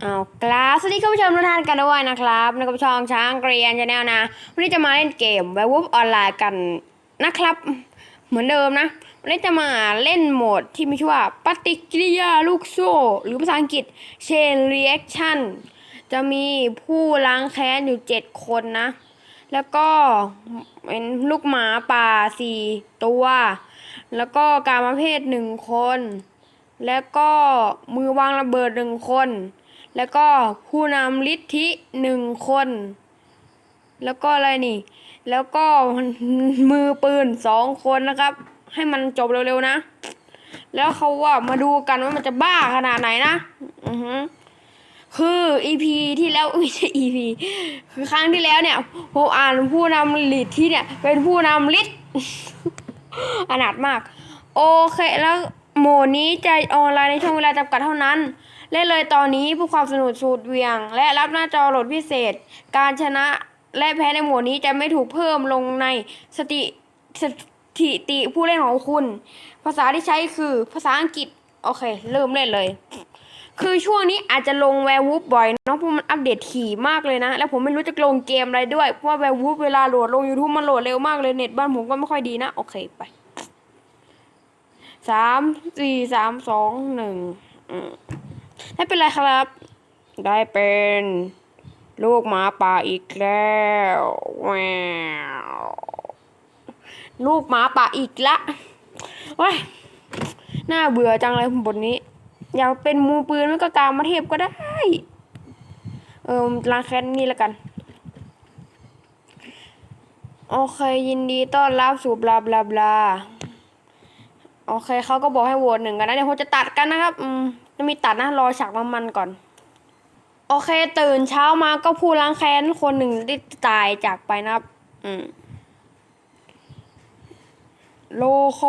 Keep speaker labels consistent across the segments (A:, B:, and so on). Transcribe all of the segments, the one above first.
A: เอากราบสวัสดีคุณผู้ชมทุกท่านกันด้วยนะครับในกับช่องช้างเกรียนชาแนลนะ วันนี้จะมาเล่นเกม w e r e w o l f ออนไลน์กันนะครับ เหมือนเดิมนะ วันนี้จะมาเล่นโหมดที่มีชื่อว่าปฏิกิริยาลูกโซ่ หรือภาษาอังกฤษ Chain Reaction จะมีผู้ล้างแค้นอยู่ 7 คนนะ แล้วก็เป็นลูกหมาป่า 4 ตัว แล้วก็การมาเพศหนึ่งคน แล้วก็มือวางระเบิดหนึ่งคน แล้วก็ผู้นำลิทธิหนึ่งคน แล้วก็อะไรนี่ แล้วก็มือปืนสองคนนะครับ ให้มันจบเร็วๆนะ แล้วเขาว่ามาดูกันว่ามันจะบ้าขนาดไหนนะ อือฮึคือ EP ที่แล้วไม่ใช่ EP คือครั้งที่แล้วเนี่ยผมอ่านผู้นำลิทที่เนี่ย เป็นผู้นำลิทอนาถมาก โอเคแล้ว โหมดนี้จะออนไลน์ในช่วงเวลาจำกัดเท่านั้น เล่นเลยตอนนี้เพื่อความสนุกสูดเวียง และรับหน้าจอโหลดพิเศษ การชนะและแพ้ในโหมดนี้จะไม่ถูกเพิ่มลงในสติสถิติผู้เล่นของคุณ ภาษาที่ใช้คือภาษาอังกฤษ โอเค เริ่มเล่นเลย คือช่วงนี้อาจจะลงแวร์วูฟบ่อยเนาะเพราะมันอัปเดตถี่มากเลยนะ แล้วผมไม่รู้จะลงเกมอะไรด้วย เพราะว่าแวร์วูฟเวลาโหลดลง YouTube มันโหลดเร็วมากเลยเน็ตบ้านผมก็ไม่ค่อยดีนะ โอเคไป สามสี่สามสองหนึ่งอืมไม่เป็นไรครับ ได้เป็นลูกหมาป่าอีกแล้วแววลูกหมาป่าอีกละโอ้ยน่าเบื่อจังเลยบทนี้ อยากเป็นมือปืนมันก็กามาเทพก็ได้ เออลางแค้นนี่ล้วกัน โอเคยินดีต้อนรับสู่บลาบลาบลา โอเคเขาก็บอกให้โหวตหนึ่งกันนะเดี๋ยวผมจะตัดกันนะครับอืมจะมีตัดนะรอฉากมันๆก่อน โอเค ตื่นเช้ามาก็ผู้ล้างแค้นคนหนึ่งได้ตายจากไปนะครับ อืมโลโค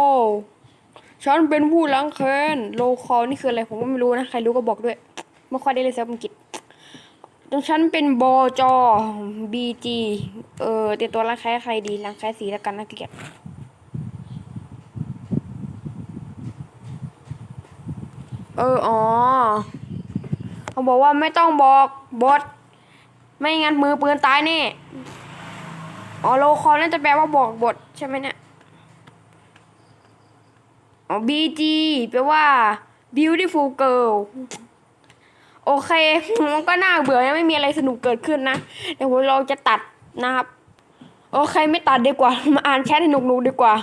A: ฉันเป็นผู้ล้างแค้นโลคอนี่คืออะไรผมก็ไม่รู้นะ ใครรู้ก็บอกด้วยไม่ค่อยได้เรียนภาษาอังกฤษฉันเป็นบอจอบีจีเออเตรียมตัวล้างแค้นใครดีล้างแค้นสีแล้วกันนะเกียดเอออ๋อเขาบอกว่าไม่ต้องบอกบทไม่งั้นมือปืนตายแน่อ๋อโลคอนั่นจะแปลว่าบอกบทใช่ไหมเนี่ยอ๋อ BG แปลว่า beautiful girl โอเค มันก็น่าเบื่อนะไม่มีอะไรสนุกเกิดขึ้นนะเดี๋ยวผมลองจะตัดนะครับ โอเคไม่ตัดดีกว่า มาอ่านแชทให้หนุกๆดีกว่า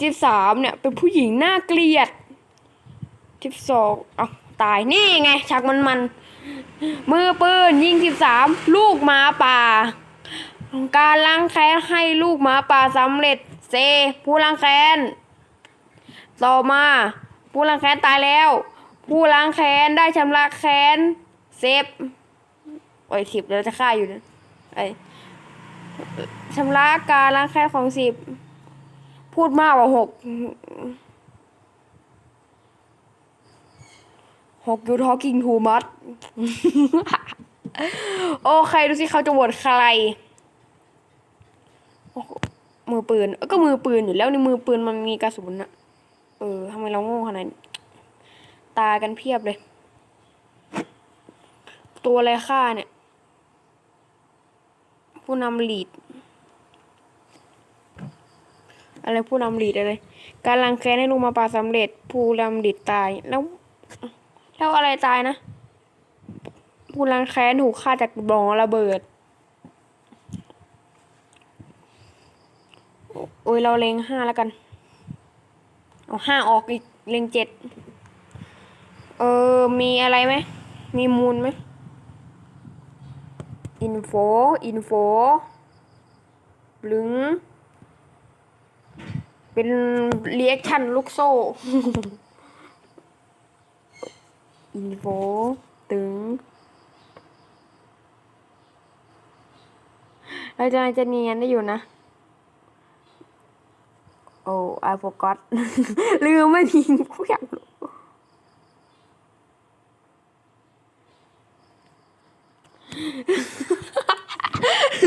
A: สิบสามเนี่ย เป็นผู้หญิงน่าเกลียด สิบสองเอาตายนี่ไงฉากมันมันมือปืนยิงสิบสามลูกหมาป่า การล้างแค้นให้ลูกหมาป่าสำเร็จเซผู้ล้างแค้นต่อมา ผู้ล้างแค้นตายแล้ว ผู้ล้างแค้นได้ชำระแค้นเซฟโอ้ยสิบแล้วจะฆ่าอยู่นะไอชำระการล้างแค้นของสิบพูดมากกว่าหก หกยูทอกิงทูมัดโอเคดูสิเขาจะโหวตใคร มือปืนเอ้ยก็มือปืนอยู่แล้วในมือปืนมันมีกระสุนอะเออทำไมเราโง่ขนาดตายกันเพียบเลย ตัวอะไรฆ่าเนี่ย ผู้นำลีด อะไรผู้นำลีดอะไร การลังแค้นให้ลูกมาปาสำเร็จ ผู้นำลีดตายแล้ว แล้วอะไรตายนะผู้รังแค้นถูกฆ่าจากบองระเบิด โอ้ยเราเลงห้าแล้วกัน เอาห้าออกอีกเลงเจ็ด เออ มีอะไรไหม มีมูลไหม อินโฟ อินโฟหรือเป็นเรียกชันลูกโซ่ อินโฟตึงเราจะจะเนียนได้อยู่นะ โอ้ I forgot ลืมไม่มีผู้อยากรู้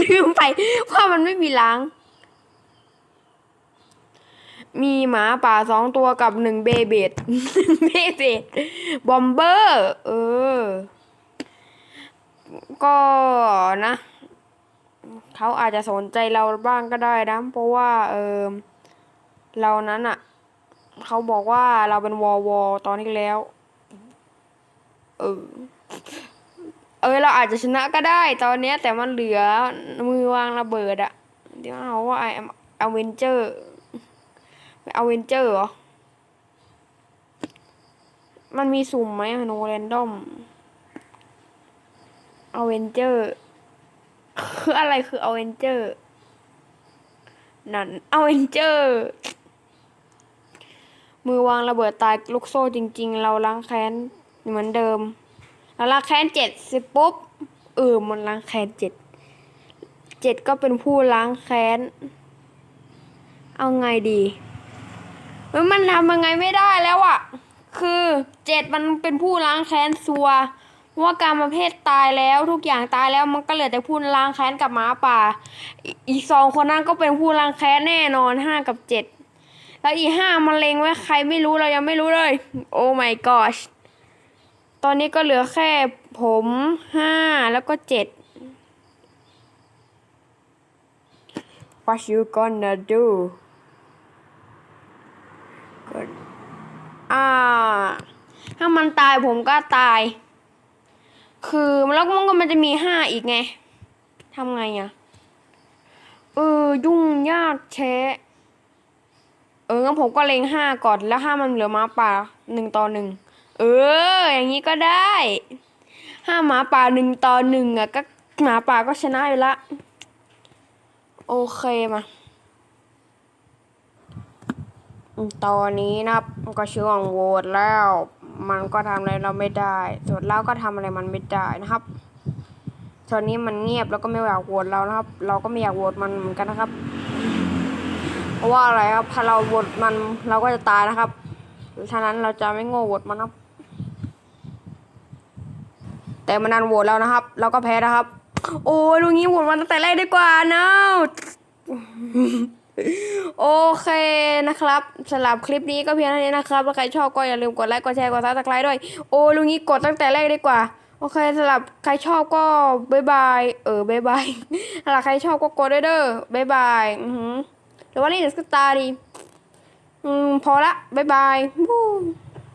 A: ลืมไปว่ามันไม่มีล้าง มีหมาป่าสองตัวกับหนึ่งเบเบดเบเบดบอมเบอร์ เออ ก็นะ เขาอาจจะสนใจเราบ้างก็ได้นะ เพราะว่า เออเรานั้นอะเขาบอกว่าเราเป็นวอวอตอนที่แล้ว เออ เออ เราอาจจะชนะก็ได้ตอนเนี้ย แต่มันเหลือมือวางระเบิดอะเดี๋ยวเขาว่าไอเอ็มอเวนเจอร์ เอาเวนเจอร์เหรอ มันมีสุ่มไหมโนแรนดอมเอาเวนเจอร์ คืออะไรคือเอาเวนเจอร์ นั่นเอาเวนเจอร์ มือวางระเบิดตายลูกโซ่จริง ๆ เราล้างแค้นเหมือนเดิม เราล้างแค้นเจ็ดสิปุ๊บเออมันล้างแค้นเจ็ดเจ็ดก็เป็นผู้ล้างแค้น เอาไงดี เฮ้ยมันทำยังไงไม่ได้แล้วอะคือเจ็ดมันเป็นผู้ล้างแค้นซัว ว่าการมาเพศตายแล้วทุกอย่างตายแล้วมันก็เหลือแต่ผู้ล้างแค้นกับหมาป่า อีสองคนนั้นก็เป็นผู้ล้างแค้นแน่นอนห้ากับเจ็ดแล้วอีห้ามันเลงไว้ใครไม่รู้เรายังไม่รู้เลย โอ้ my gosh ตอนนี้ก็เหลือแค่ผมห้าแล้วก็เจ็ด What you gonna do อ่า ถ้ามันตายผมก็ตาย คือแล้วมันก็มันจะมีห้าอีกไงทำไงอะเออ ยุ่งยากแชะเอองั้นผมก็เลงห้าก่อนแล้วห้ามันเหลือหมาป่าหนึ่งต่อหนึ่งเออ อย่างนี้ก็ได้ห้าหมาป่าหนึ่งต่อหนึ่งอะก็หมาป่าก็ชนะอยู่ละ โอเคมา ตอนนี้นะครับก็ช่วงโหวตแล้ว มันก็ทำอะไรเราไม่ได้ส่วนเราก็ทำอะไรมันไม่ได้นะครับตอนนี้มันเงียบแล้วก็ไม่อยากโหวตเรานะครับ เราก็ไม่อยากโหวตมันเหมือนกันนะครับ เพราะว่าอะไรครับถ้าเราโหวตมันเราก็จะตายนะครับฉะนั้นเราจะไม่โง่โหวตมันครับ แต่มันนันโหวตแล้วนะครับ เราก็แพ้นะครับ โอ้ยลุงนี้โหวตมันตั้งแต่แรกดีกว่าเนาะ โอเคนะครับสำหรับคลิปนี้ก็เพียงเท่านี้นะครับถ้าใครชอบก็อย่าลืมกดไลค์กดแชร์กดซับสไครต์ด้วย โอ้ลุงนี้กดตั้งแต่แรกดีกว่าโอเคสำหรับใครชอบก็บายบายเออบายบายสำหรับใครชอบก็กดด้วยเด้อบายบายอือหือหรือว่านี่เดี๋ยวสตาร์ดีอืมพอละบายบายบู๊